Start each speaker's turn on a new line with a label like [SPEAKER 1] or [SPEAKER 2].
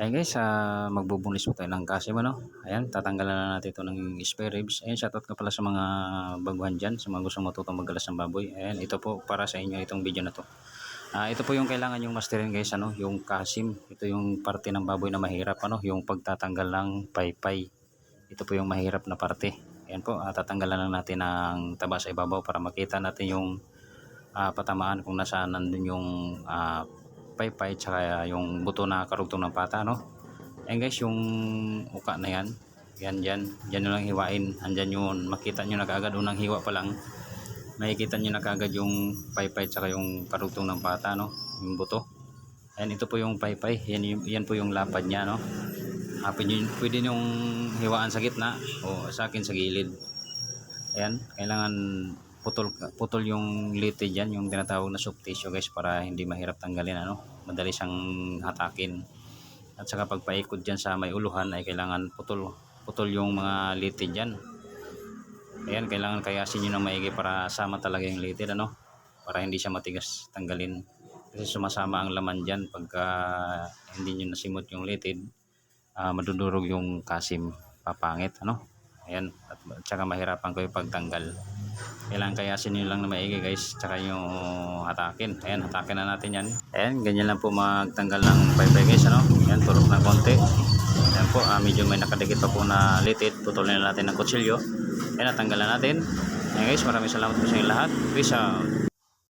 [SPEAKER 1] Ayan guys, ah, magbubunis po tayo ng kasim ano. Ayan, tatanggalan na natin ito ng spare ribs. Ayan, shoutout ka pala sa mga baguhan dyan, sa mga gusto matutong maggalas ng baboy. Ayan, ito po para sa inyo itong video na to. Ah, ito po yung kailangan yung masterin guys, ano, yung kasim. Ito yung parte ng baboy na mahirap, ano, yung pagtatanggal ng paypay. Ito po yung mahirap na parte. Ayan po, ah, tatanggalan lang natin ng taba sa ibabaw para makita natin yung ah, patamaan kung nasaan nandun yung ah, paypay tsaka yung buto na karugtong ng pata no? Ayan guys yung uka na yan yan dyan dyan nyo lang hiwain andyan yun makita nyo na kaagad unang hiwa pa lang. Makikita nyo na kaagad yung paypay tsaka yung karugtong ng pata no? Yung buto. Ayan ito po yung paypay yan, yan po yung lapad niya no? Ah, pwede, pwede nyong hiwaan sa gitna o sa akin sa gilid. Ayan kailangan putol putol yung litid yan yung tinatawag na soft tissue guys para hindi mahirap tanggalin ano? Madali siyang hatakin. At saka pag paikot dyan sa may uluhan ay kailangan putol putol yung mga litid dyan. Ayan kailangan kayasin nyo ng maigi para sama talaga yung litid ano? Para hindi siya matigas tanggalin. Kasi sumasama ang laman dyan pagka hindi nyo nasimot yung litid ah, madudurog yung kasim papangit ano? Ayan at, at saka mahirapan kayo pagtanggal kailangan kayasin nyo lang na maigi guys. Tsaka yung hatakin. Ayan hatakin na natin yan. Ayan ganyan lang po magtanggal ng paypay guys ano? Ayan turok na konti. Ayan po ah, medyo may nakadikit pa po na litid putulin na natin ng kutsilyo. Ayan natanggalan natin. Ayan guys maraming salamat po sa inyo lahat. Peace out